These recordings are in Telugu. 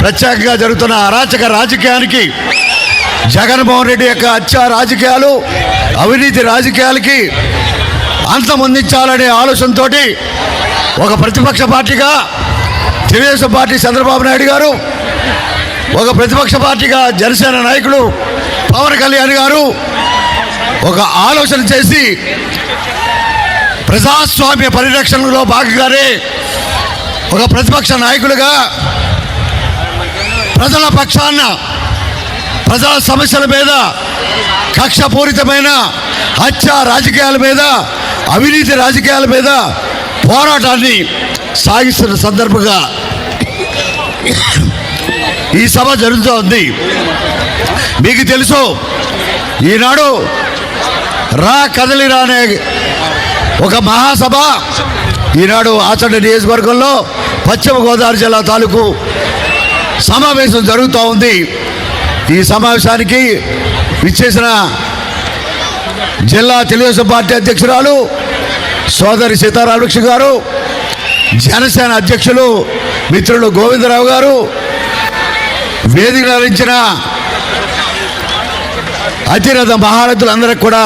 ప్రత్యేకంగా జరుగుతున్న అరాచక రాజకీయానికి జగన్మోహన్ రెడ్డి యొక్క హత్య రాజకీయాలు అవినీతి రాజకీయాలకి అంతమొందించాలనే ఆలోచనతో ఒక ప్రతిపక్ష పార్టీగా తెలుగుదేశం పార్టీ చంద్రబాబు నాయుడు గారు ఒక ప్రతిపక్ష పార్టీగా జనసేన నాయకుడు పవన్ కళ్యాణ్ గారు ఒక ఆలోచన చేసి ప్రజాస్వామ్య పరిరక్షణలో భాగంగానే ఒక ప్రతిపక్ష నాయకులుగా ప్రజల పక్షాన ప్రజల సమస్యల మీద కక్షపూరితమైన హత్య రాజకీయాల మీద అవినీతి రాజకీయాల మీద పోరాటాన్ని సాగిస్తున్న సందర్భంగా ఈ సభ జరుగుతోంది. మీకు తెలుసు ఈనాడు రా కదలిరా అనే ఒక మహాసభ ఈనాడు ఆచండ నియోజకవర్గంలో పశ్చిమ గోదావరి జిల్లా తాలూకు సమావేశం జరుగుతూ ఉంది. ఈ సమావేశానికి విచ్చేసిన జిల్లా తెలుగుదేశం పార్టీ అధ్యక్షురాలు సోదరి సీతారామకృష్ణ గారు జనసేన అధ్యక్షులు మిత్రులు గోవిందరావు గారు వేదిక నరించిన అతిరథ మహారథులందరికీ కూడా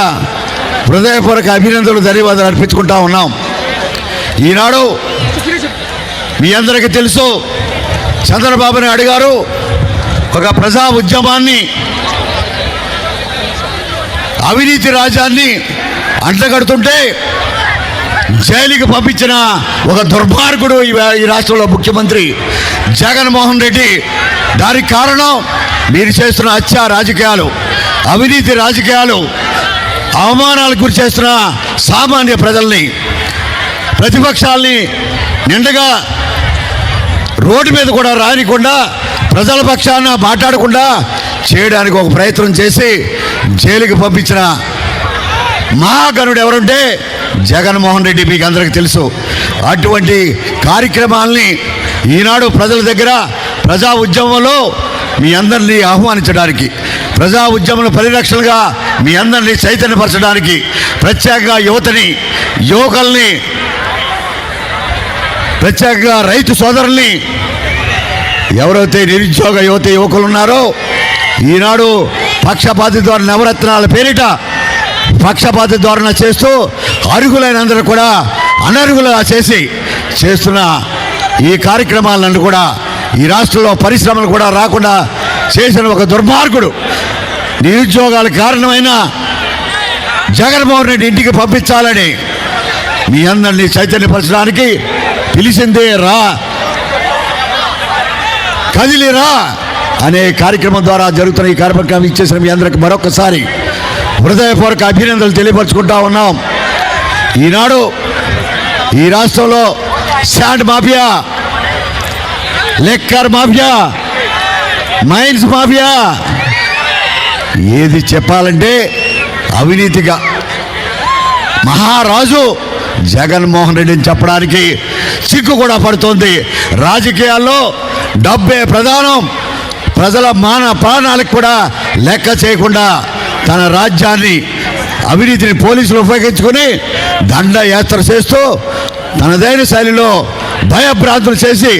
హృదయపూర్వక అభినందనలు ధన్యవాదాలు అర్పించుకుంటా ఉన్నాం. ఈనాడు మీ అందరికీ తెలుసు చంద్రబాబు నాయుడు గారు ఒక ప్రజా ఉద్యమాన్ని అవినీతి రాజ్యాన్ని అంటగడుతుంటే జైలుకి పంపించిన ఒక దుర్మార్గుడు ఈ ఈ రాష్ట్రంలో ముఖ్యమంత్రి జగన్మోహన్ రెడ్డి. దానికి కారణం మీరు చేస్తున్న హత్య రాజకీయాలు అవినీతి రాజకీయాలు అవమానాలకు గురి చేస్తున్న సామాన్య ప్రజల్ని ప్రతిపక్షాల్ని నిండగా రోడ్డు మీద కూడా రానికుండా ప్రజల పక్షాన మాట్లాడకుండా చేయడానికి ఒక ప్రయత్నం చేసి జైలుకి పంపించిన మహాగణుడు ఎవరుంటే జగన్మోహన్ రెడ్డి మీకు అందరికీ తెలుసు. అటువంటి కార్యక్రమాల్ని ఈనాడు ప్రజల దగ్గర ప్రజా ఉద్యమంలో మీ అందరినీ ఆహ్వానించడానికి ప్రజా ఉద్యమం పరిరక్షణగా మీ అందరినీ చైతన్యపరచడానికి ప్రత్యేకంగా యువతని యువకుల్ని ప్రత్యేకంగా రైతు సోదరుల్ని ఎవరైతే నిరుద్యోగ యువత యువకులు ఉన్నారో ఈనాడు పక్షపాతి ద్వారా నవరత్నాల పేరిట పక్షపాతి ధోరణ చేస్తూ అర్హులైనందరూ కూడా అనర్హులుగా చేసి చేస్తున్న ఈ కార్యక్రమాలను కూడా ఈ రాష్ట్రంలో పరిశ్రమలు కూడా రాకుండా చేసిన ఒక దుర్మార్గుడు. నిరుద్యోగాల కారణమైన జగన్మోహన్ రెడ్డి ఇంటికి పంపించాలని మీ అందరినీ చైతన్యపరచడానికి పిలిచిందే రా. కదిలిరా అనే కార్యక్రమం ద్వారా జరుగుతున్న ఈ కార్యక్రమం ఇచ్చేసిన మీ అందరికి మరొకసారి హృదయపూర్వక అభినందనలు తెలియపరుచుకుంటా ఉన్నాం. ఈనాడు ఈ రాష్ట్రంలో sand mafia liquor mafia mines mafia ఏది చెప్పాలంటే అవినీతిగా. మహారాజు జగన్మోహన్ రెడ్డిని చెప్పడానికి సిగ్గు కూడా పడుతోంది. రాజకీయాల్లో డబ్బే ప్రధానం. ప్రజల మాన ప్రాణాలకు కూడా లెక్క చేయకుండా తన రాజ్యాన్ని అవినీతిని పోలీసులు ఉపయోగించుకొని దండయాత్ర చేస్తూ తనదైన శైలిలో భయభ్రాంతులు చేసి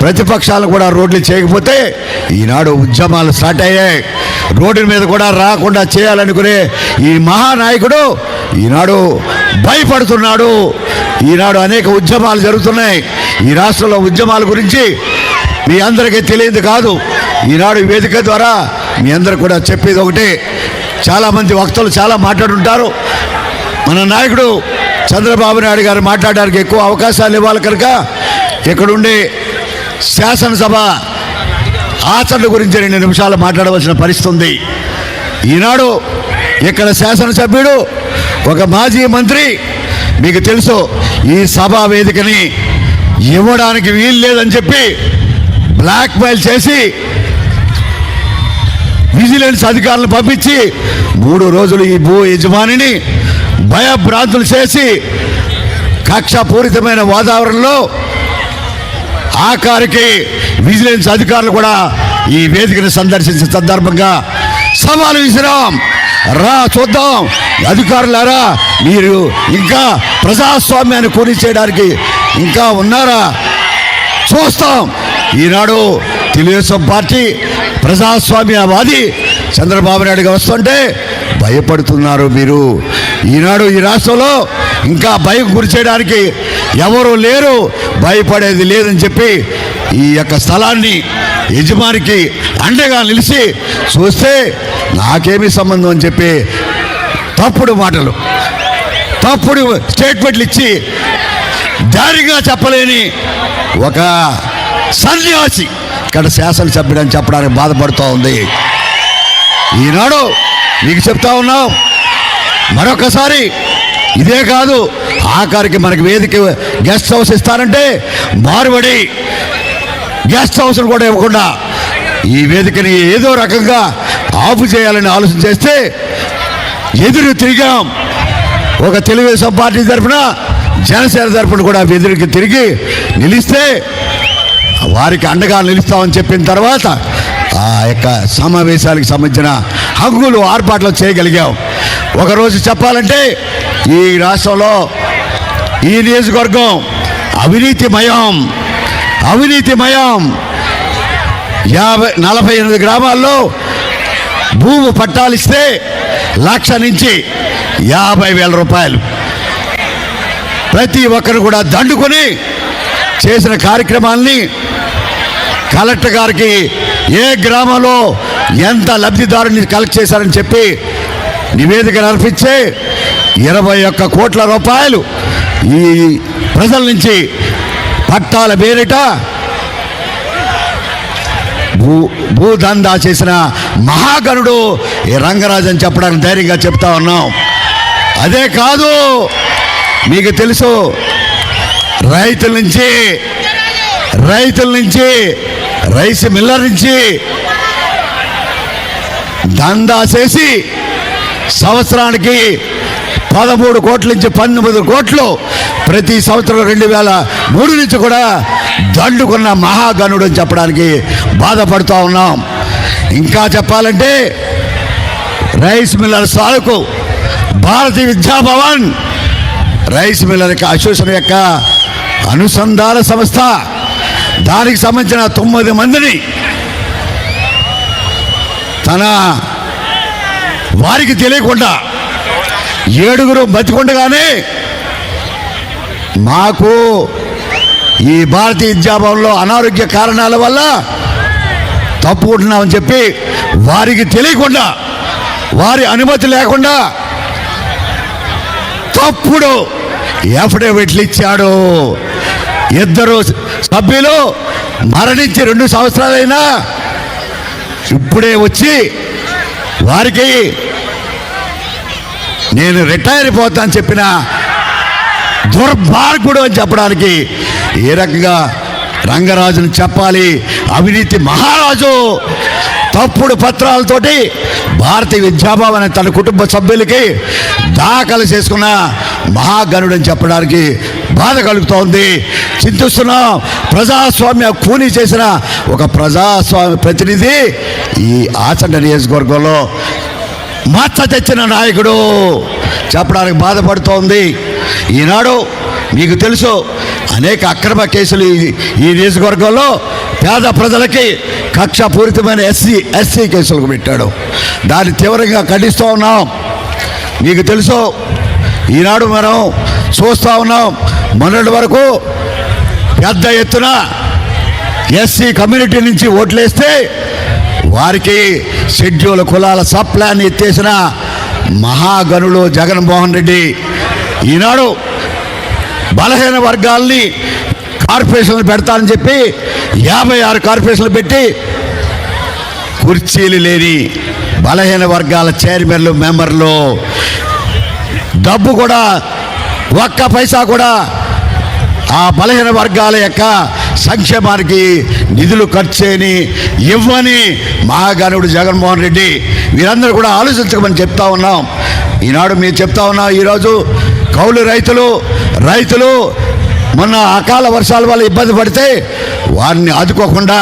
ప్రతిపక్షాలు కూడా రోడ్లు చేయకపోతే ఈనాడు ఉద్యమాలు స్టార్ట్ అయ్యాయి. రోడ్డు మీద కూడా రాకుండా చేయాలనుకునే ఈ మహానాయకుడు ఈనాడు భయపడుతున్నాడు. ఈనాడు అనేక ఉద్యమాలు జరుగుతున్నాయి. ఈ రాష్ట్రంలో ఉద్యమాల గురించి మీ అందరికీ తెలియదు కాదు. ఈనాడు ఈ వేదిక ద్వారా మీ అందరు కూడా చెప్పేది ఒకటే. చాలామంది వక్తలు చాలా మాట్లాడుంటారు. మన నాయకుడు చంద్రబాబు నాయుడు గారు మాట్లాడడానికి ఎక్కువ అవకాశాలు ఇవ్వాలి కనుక ఇక్కడుండే శాసనసభ ఆచరణ గురించి రెండు నిమిషాలు మాట్లాడవలసిన పరిస్థితి ఉంది. ఈనాడు ఇక్కడ శాసనసభ్యుడు ఒక మాజీ మంత్రి మీకు తెలుసు ఈ సభా వేదికని ఇవ్వడానికి వీలు లేదని చెప్పి బ్లాక్మెయిల్ చేసి విజిలెన్స్ అధికారులను పంపించి మూడు రోజులు ఈ భూ యజమానిని భయభ్రాంతులు చేసి కక్షపూరితమైన వాతావరణంలో ఆఖరికి విజిలెన్స్ అధికారులు కూడా ఈ వేదికను సందర్శించిన సందర్భంగా సవాలు విసిరాం. రా చూద్దాం. అధికారులారా మీరు ఇంకా ప్రజాస్వామ్యాన్ని కూలి చేయడానికి ఇంకా ఉన్నారా? చూస్తాం. ఈనాడు తెలుగుదేశం పార్టీ ప్రజాస్వామ్యవాది చంద్రబాబు నాయుడుగా వస్తుంటే భయపడుతున్నారు మీరు. ఈనాడు ఈ రాష్ట్రంలో ఇంకా భయం గురి చేయడానికి ఎవరు లేరు భయపడేది లేదని చెప్పి ఈ యొక్క స్థలాన్ని యజమానికి అండగా నిలిచి చూస్తే నాకేమీ సంబంధం అని చెప్పి తప్పుడు మాటలు తప్పుడు స్టేట్మెంట్లు ఇచ్చి దారిగా చెప్పలేని ఒక సన్యాసి ఇక్కడ శాసనసభ్యుడని చెప్పడానికి బాధపడుతూ ఉంది. ఈనాడు మీకు చెప్తా ఉన్నాం మరొకసారి ఇదే కాదు ఆఖరికి మనకి వేదిక గెస్ట్ హౌస్ ఇస్తారంటే మారుబడి గెస్ట్ హౌస్ కూడా ఇవ్వకుండా ఈ వేదికని ఏదో రకంగా ఆపు చేయాలని ఆలోచన చేస్తే ఎదురు తిరిగాం. ఒక తెలుగుదేశం పార్టీ తరఫున జనసేన తరఫున కూడా ఎదురుకి తిరిగి నిలిస్తే వారికి అండగా నిలుస్తామని చెప్పిన తర్వాత ఆ యొక్క సమావేశాలకు సంబంధించిన హంగులు ఆర్పాట్లు చేయగలిగాం. ఒకరోజు చెప్పాలంటే ఈ రాష్ట్రంలో ఈ నియోజకవర్గం అవినీతిమయం అవినీతిమయం. యాభై నలభై ఎనిమిది గ్రామాల్లో భూమి పట్టాలిస్తే లక్ష నుంచి యాభై వేల రూపాయలు. ప్రతి ఒక్కరు కూడా దండుకొని చేసిన కార్యక్రమాల్ని కలెక్టర్ గారికి ఏ గ్రామంలో ఎంత లబ్ధిదారుని కలెక్ట్ చేశారని చెప్పి నివేదిక నడిపించే ఇరవై ఒక్క కోట్ల రూపాయలు ఈ ప్రజల నుంచి పట్టాల పేరిట భూ భూదందా చేసిన మహాగణుడు ఈ రంగరాజని చెప్పడానికి ధైర్యంగా చెప్తా ఉన్నాం. అదే కాదు మీకు తెలుసు రైతుల నుంచి రైతుల నుంచి రైస్ మిల్లర్ నుంచి దందా చేసి సంవత్సరానికి పదమూడు కోట్ల నుంచి పంతొమ్మిది కోట్లు ప్రతి సంవత్సరం రెండు వేల మూడు నుంచి కూడా దండుకున్న మహాగణుడు అని చెప్పడానికి బాధపడుతూ ఉన్నాం. ఇంకా చెప్పాలంటే రైస్ మిల్లర్ సాలకు భారతీయ విద్యాభవన్ రైస్ మిల్లర్ యొక్క అసోసియేషన్ యొక్క అనుసంధాన సంస్థ. దానికి సంబంధించిన తొమ్మిది మందిని తన వారికి తెలియకుండా ఏడుగురు బతికుండగానే మాకు ఈ భారతీయ విద్యాభవన్లో అనారోగ్య కారణాల వల్ల తప్పుకుంటున్నామని చెప్పి వారికి తెలియకుండా వారి అనుమతి లేకుండా తప్పుడు ఎఫిడవిట్లు ఇచ్చాడు. ఇద్దరు సభ్యులు మరణించి రెండు సంవత్సరాలైనా ఇప్పుడే వచ్చి వారికి నేను రిటైర్ పోతాను చెప్పిన దుర్భార్గుడు అని చెప్పడానికి ఏ రకంగా రంగరాజును చెప్పాలి? అవినీతి మహారాజు. తప్పుడు పత్రాలతోటి భారతీయ విద్యాభవన్ అనే తన కుటుంబ సభ్యులకి దాఖలు చేసుకున్న మహాగణుడు అని చెప్పడానికి బాధ కలుగుతోంది. చింతిస్తున్నాం. ప్రజాస్వామ్య కూని చేసిన ఒక ప్రజాస్వామ్య ప్రతినిధి ఈ ఆచండ నియోజకవర్గంలో మచ్చ తెచ్చిన నాయకుడు. చెప్పడానికి బాధపడుతోంది. ఈనాడు మీకు తెలుసు అనేక అక్రమ కేసులు ఈ- నియోజకవర్గంలో పేద ప్రజలకి కక్షపూరితమైన ఎస్సీ ఎస్సీ కేసులకు పెట్టాడు. దాన్ని తీవ్రంగా ఖండిస్తూ ఉన్నాం. మీకు తెలుసు ఈనాడు మనం చూస్తూ ఉన్నాం మొన్నటి వరకు పెద్ద ఎత్తున ఎస్సీ కమ్యూనిటీ నుంచి ఓట్లేస్తే వారికి షెడ్యూల్ కులాల సప్లాన్ ఎత్తేసిన మహాగనులు జగన్మోహన్ రెడ్డి ఈనాడు బలహీన వర్గాల్ని కార్పొరేషన్లు పెడతానని చెప్పి యాభై ఆరు కార్పొరేషన్లు పెట్టి కుర్చీలు లేని బలహీన వర్గాల చైర్మన్లు మెంబర్లు. డబ్బు కూడా ఒక్క పైసా కూడా ఆ బలహీన వర్గాల యొక్క సంక్షేమానికి నిధులు ఖర్చు చేయని ఇవ్వని మహాగణుడు జగన్మోహన్ రెడ్డి. వీరందరూ కూడా ఆలోచించమని చెప్తా ఉన్నాం. ఈనాడు మీరు చెప్తా ఉన్నాం ఈరోజు కౌలు రైతులు రైతులు మొన్న అకాల వర్షాల వల్ల ఇబ్బంది పడితే వారిని ఆదుకోకుండా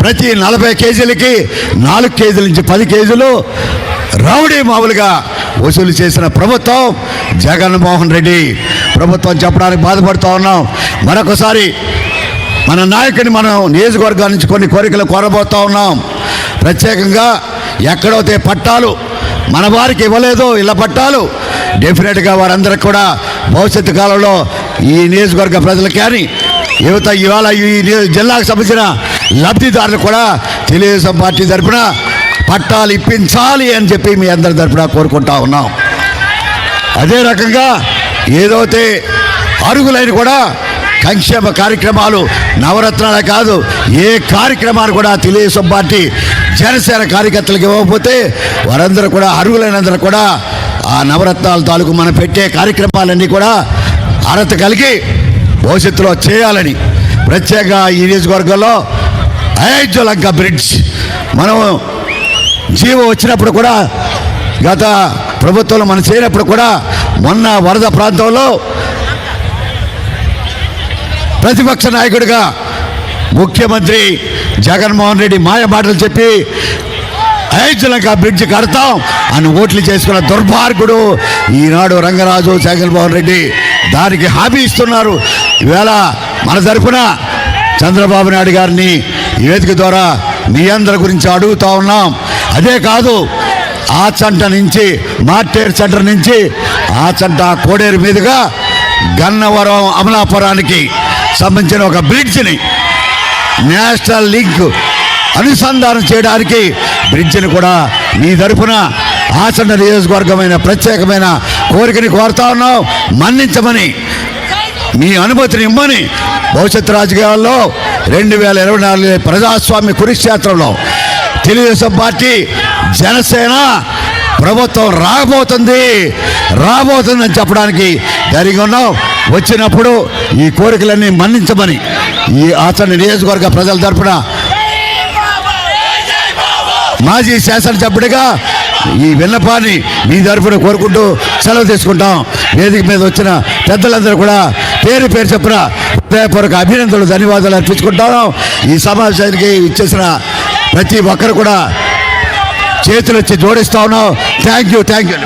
ప్రతి నలభై కేజీలకి నాలుగు కేజీల నుంచి పది కేజీలు రౌడీ మామూలుగా వసూలు చేసిన ప్రభుత్వం జగన్మోహన్ రెడ్డి. ప్రభుత్వం చెప్పడానికి బాధపడుతూ ఉన్నాం. మరొకసారి మన నాయకుని మనం నియోజకవర్గాల నుంచి కొన్ని కోరికలు కోరబోతా ఉన్నాం. ప్రత్యేకంగా ఎక్కడైతే పట్టాలు మన వారికి ఇవ్వలేదు ఇళ్ళ పట్టాలు డెఫినెట్గా వారందరికి కూడా భవిష్యత్తు కాలంలో ఈ నియోజకవర్గ ప్రజలకు కానీ యువత ఇవాళ ఈ జిల్లాకు సంబంధించిన లబ్ధిదారులు కూడా తెలుగుదేశం పార్టీ తరఫున పట్టాలు ఇప్పించాలి అని చెప్పి మీ అందరి తరఫున కోరుకుంటా ఉన్నాం. అదే రకంగా ఏదైతే అరుగులైన కూడా సంక్షేమ కార్యక్రమాలు నవరత్నాలే కాదు ఏ కార్యక్రమాలు కూడా తెలుగుదేశం పార్టీ జనసేన కార్యకర్తలకు ఇవ్వకపోతే వారందరూ కూడా అర్హులైనందరూ కూడా ఆ నవరత్నాల తాలూకు మనం పెట్టే కార్యక్రమాలన్నీ కూడా అర్హత కలిగి భవిష్యత్తులో చేయాలని ప్రత్యేక ఈ నియోజకవర్గంలో అయోధ్యలంక బ్రిడ్జ్ మనం జీవో వచ్చినప్పుడు కూడా గత ప్రభుత్వంలో మనం చేయనప్పుడు కూడా మొన్న వరద ప్రాంతంలో ప్రతిపక్ష నాయకుడిగా ముఖ్యమంత్రి జగన్మోహన్ రెడ్డి మాయ మాటలు చెప్పి అయోధ్యలంక బ్రిడ్జ్ కడతాం అని ఓట్లు చేసుకున్న దుర్మార్గుడు ఈనాడు రంగరాజు జగన్మోహన్ రెడ్డి దానికి హామీ ఇస్తున్నారు. ఈవేళ మన తరఫున చంద్రబాబు నాయుడు గారిని ఈ వేదిక ద్వారా మీ అందరి గురించి అడుగుతా ఉన్నాం. అదే కాదు ఆ చంట నుంచి మార్టేర్ సెంటర్ నుంచి ఆ చంట కోడేరు మీదుగా గన్నవరం అమలాపురానికి సంబంధించిన ఒక బ్రిడ్జ్ని నేషనల్ లింక్ అనుసంధానం చేయడానికి బ్రిడ్జిని కూడా మీ తరఫున ఆచరణ నియోజకవర్గమైన ప్రత్యేకమైన కోరికని కోరుతా ఉన్నాం. మన్నించమని మీ అనుమతిని ఇమ్మని భవిష్యత్ రాజకీయాల్లో రెండు వేల ఇరవై నాలుగు ప్రజాస్వామ్య కురుక్షేత్రంలో తెలుగుదేశం పార్టీ జనసేన ప్రభుత్వం రాబోతుంది. రాబోతుందని చెప్పడానికి ధైర్యంగా ఉన్నాం. వచ్చినప్పుడు ఈ కోరికలన్నీ మన్నించమని ఈ ఆచరణ నియోజకవర్గ ప్రజల తరపున మాజీ శాసనసభ్యుడిగా ఈ విన్నపాన్ని మీ తరఫున కోరుకుంటూ సెలవు తీసుకుంటాం. వేదిక మీద వచ్చిన పెద్దలందరూ కూడా పేరు పేరు చెప్పిన హృదయపూర్వక అభినందనలు ధన్యవాదాలు అర్పించుకుంటాను ఈ సమావేశానికి ఇచ్చేసిన ప్రతి ఒక్కరు కూడా చేతులు వచ్చి జోడిస్తా ఉన్నాం. Thank you thank you